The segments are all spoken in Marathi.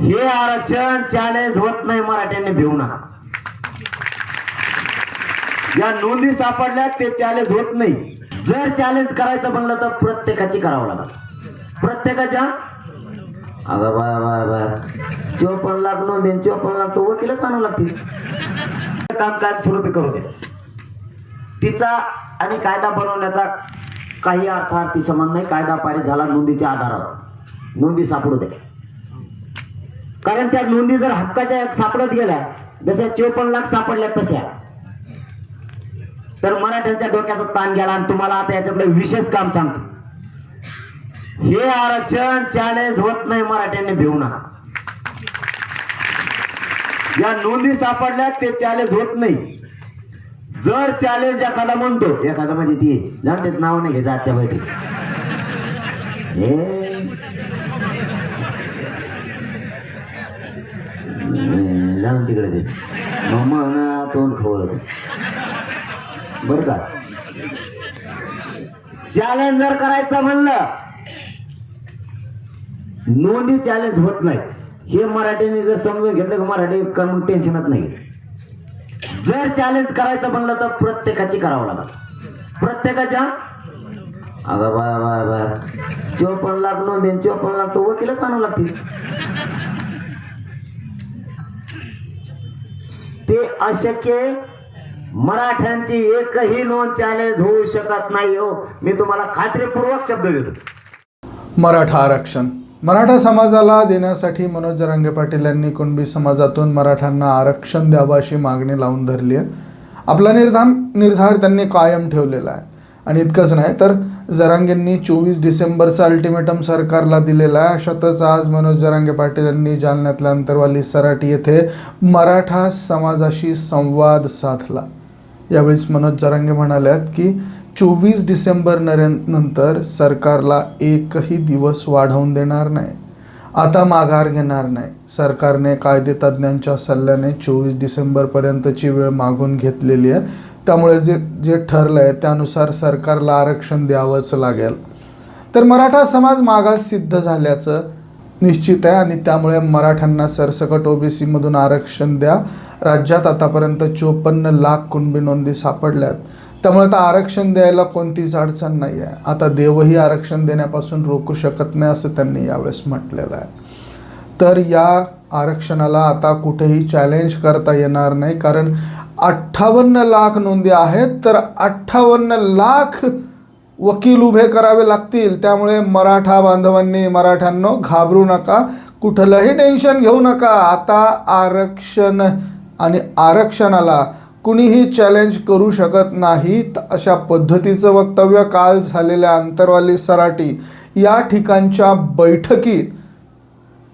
हे आरक्षण चॅलेंज होत नाही मराठ्यांनी भिवू नका. या नोंदी सापडल्या ते चॅलेंज होत नाही. जर चॅलेंज करायचं म्हणलं तर प्रत्येकाची करावं लागेल. प्रत्येकाच्या? अग बा बा बा चोपन्न लाख नोंदी चोपन्न लाख तो वकीलच आणावं लागतील. काम काय स्वरूपी करू दे. तिचा आणि कायदा बनवण्याचा काही अर्थार्थी संबंध नाही. कायदा पारित झाला नोंदीच्या आधारावर. नोंदी सापडू दे. कारण त्या नोंदी जर हक्काच्या सापडत गेल्या जशा चोपन्न लाख सापडल्या तशा. तर मराठ्यांच्या डोक्याचा ताण गेला आणि तुम्हाला आता याच्यातलं विशेष काम सांगतो. हे आरक्षण चॅलेंज होत नाही मराठ्यांनी भिवू नका. या नोंदी सापडल्या ते चॅलेंज होत नाही. जर चॅलेंज एखादा म्हणतो एखादा म्हणजे ती जाणतेच नाव नाही घ्यायचं आजच्या बैठक हे हम्म, तिकडे ते. मग म्हणा तोंड खवळत. बर का? चॅलेंज जर करायचं म्हणलं नोंदी चॅलेंज होत नाही हे मराठीने जर समजून घेतलं की मराठी करून टेन्शनच नाही जर चॅलेंज करायचं म्हणलं तर प्रत्येकाची करावं लागत प्रत्येकाच्या? अगं बा बा बा चोपन्न लाख नोंदी चोपन्न लाख तो वकीलच आणावं लागतील ते अशक्य मराठ्यांची एकही नोंद चॅलेंज होऊ शकत नाही हो. मी तुम्हाला खात्रीपूर्वक शब्द देतो. मराठा आरक्षण. मराठा समाजाला देण्यासाठी मनोज जरांगे पाटील यांनी कुणबी समाजातून मराठ्यांना आरक्षण द्यावं अशी मागणी लावून धरली आहे. आपला निर्धार निर्धार त्यांनी कायम ठेवलेला आहे. आणि इतकंच नाही तर जरांगेंनी चोवीस डिसेंबरचा अल्टिमेटम सरकारला दिलेला आहे. अशातच आज मनोज जरांगे पाटील यांनी जालन्यातल्या अंतरवाली सराटी येथे मराठा समाजाशी संवाद साधला. यावेळीच मनोज जरांगे म्हणाल्यात की चोवीस डिसेंबर नंतर सरकारला एकही दिवस वाढवून देणार नाही. आता माघार घेणार नाही. सरकारने कायदेतज्ञांच्या सल्ल्याने चोवीस डिसेंबरपर्यंतची वेळ मागून घेतलेली आहे. त्यामुळे जे जे ठरलं आहे त्यानुसार सरकारला आरक्षण द्यावंच लागेल. तर मराठा समाज मागास सिद्ध झाल्याचं निश्चित आहे आणि त्यामुळे मराठ्यांना सरसकट ओबीसीमधून आरक्षण द्या. राज्यात आतापर्यंत चोपन्न लाख कुणबी नोंदी सापडल्यात. त्यामुळे आता आरक्षण द्यायला कोणतीच अडचण नाही आहे आता देवही आरक्षण देण्यापासून रोखू शकत नाही असं त्यांनी यावेळेस म्हटलेलं आहे. तर या आरक्षणाला आता कुठेही चॅलेंज करता येणार नाही कारण अठ्ठावन्न लाख नोंदी आहेत तर अठ्ठावन्न लाख वकील उभे करावे लागतील. त्यामुळे मराठा बांधवांनी मराठ्यांनो घाबरू नका. कुठलंही टेन्शन घेऊ नका. आता आरक्षण आणि आरक्षणाला कुणीही चॅलेंज करू शकत नाहीत अशा पद्धतीचं वक्तव्य काल झालेल्या अंतरवाली सराटी या ठिकाणच्या बैठकीत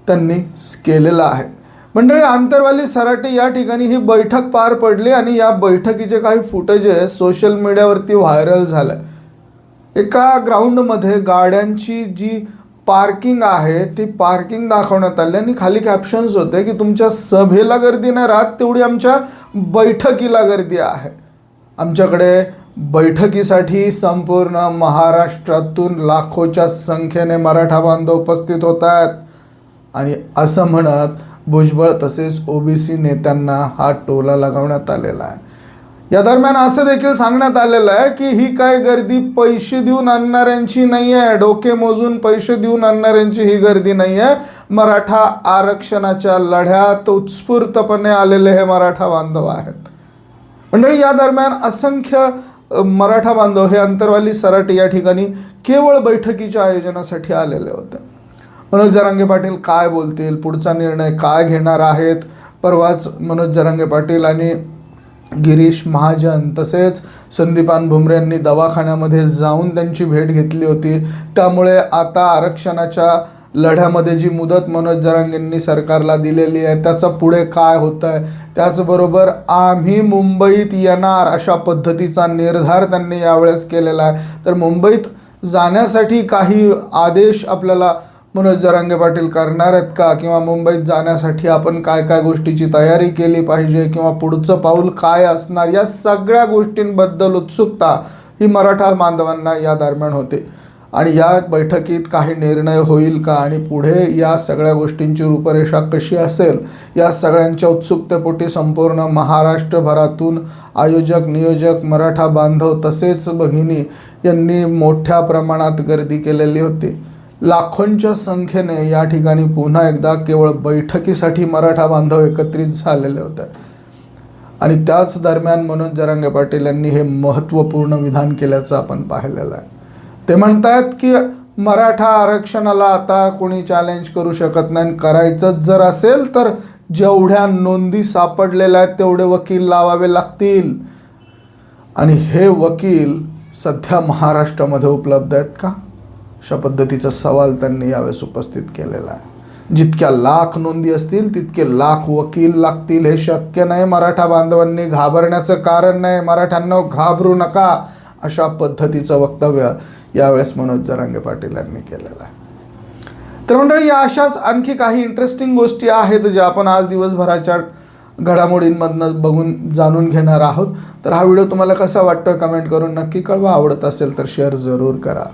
त्यांनी केलेलं आहे. मंडळी आंतरवाली सराटे या ठिकाणी ही बैठक पार पडली आणि या बैठकीचे काही फुटेजेस सोशल मीडियावरती व्हायरल झालं एका ग्राउंडमध्ये गाड्यांची जी पार्किंग आहे ती पार्किंग दाखवण्यात आली आणि खाली कॅप्शन्स होते की तुमच्या सभेला गर्दी नाही राहत तेवढी आमच्या बैठकीला गर्दी आहे. आमच्याकडे बैठकीसाठी संपूर्ण महाराष्ट्रातून लाखोच्या संख्येने मराठा बांधव उपस्थित होत आहेत. आणि असं म्हणत भुजबळ तसेच ओबीसी नेत्यांना हा टोला लगावण्यात आलेला आहे. या दरम्यान असं देखील सांगण्यात आलेलं आहे की ही काय गर्दी पैसे देऊन आणणाऱ्यांची नाही आहे डोके मोजून पैसे देऊन आणणाऱ्यांची ही गर्दी नाही आहे मराठा आरक्षणाच्या लढ्यात उत्स्फूर्तपणे आलेले हे मराठा बांधव आहेत. मंडळी या दरम्यान असंख्य मराठा बांधव हे अंतरवाली सराटी या ठिकाणी केवळ बैठकीच्या आयोजनासाठी आलेले होते. मनोज जरांगे पाटील काय बोलतील? पुढचा निर्णय काय घेणार आहेत? परवाच मनोज जरांगे पाटील आणि गिरीश महाजन तसेच संदीपान भुमरे यांनी दवाखान्यामध्ये जाऊन त्यांची भेट घेतली होती. त्यामुळे आता आरक्षणाच्या लढ्यामध्ये जी मुदत मनोज जरांगेंनी सरकारला दिलेली आहे त्याचा पुढे काय होतं आहे त्याचबरोबर आम्ही मुंबईत येणार अशा पद्धतीचा निर्धार त्यांनी यावेळेस केलेला आहे. तर मुंबईत जाण्यासाठी काही आदेश आपल्याला मनोज जरांगे पाटील करणार आहेत का? किंवा मुंबईत जाण्यासाठी आपण काय काय गोष्टीची तयारी केली पाहिजे? किंवा पुढचं पाऊल काय असणार? या सगळ्या गोष्टींबद्दल उत्सुकता ही मराठा बांधवांना या दरम्यान होते. आणि या बैठकीत काही निर्णय होईल का? आणि पुढे या सगळ्या गोष्टींची रूपरेषा कशी असेल? या सगळ्यांच्या उत्सुकतेपोटी संपूर्ण महाराष्ट्रभरातून आयोजक नियोजक मराठा बांधव तसेच भगिनी यांनी मोठ्या प्रमाणात गर्दी केलेली होती. लाखोंच्या संख्येने या ठिकाणी पुन्हा एकदा केवळ बैठकीसाठी मराठा बांधव एकत्रित झालेले होते. आणि त्याच दरम्यान मनोज जरांगे पाटील यांनी हे महत्त्वपूर्ण विधान केल्याचं आपण पाहिलेलं आहे. ते म्हणतायत की मराठा आरक्षणाला आता कोणी चॅलेंज करू शकत नाही. आणि करायचंच जर असेल तर जेवढ्या नोंदी सापडलेल्या आहेत तेवढे वकील लावावे लागतील. आणि हे वकील सध्या महाराष्ट्रामध्ये उपलब्ध आहेत का? अशा पद्धतीचा सवाल त्यांनी यावेळेस उपस्थित केलेला आहे. जितक्या लाख नोंदी असतील तितके लाख वकील लागतील. हे शक्य नाही मराठा बांधवांनी घाबरण्याचं कारण नाही. मराठ्यांना घाबरू नका अशा पद्धतीचं वक्तव्य यावेळेस मनोज जरांगे पाटील यांनी केलेलं आहे. तर मंडळी या अशाच आणखी काही इंटरेस्टिंग गोष्टी आहेत ज्या आपण आज दिवसभराच्या घडामोडींमधनं बघून जाणून घेणार आहोत. तर हा व्हिडिओ तुम्हाला कसा वाटतोय कमेंट करून नक्की कळवा. आवडत असेल तर शेअर जरूर करा.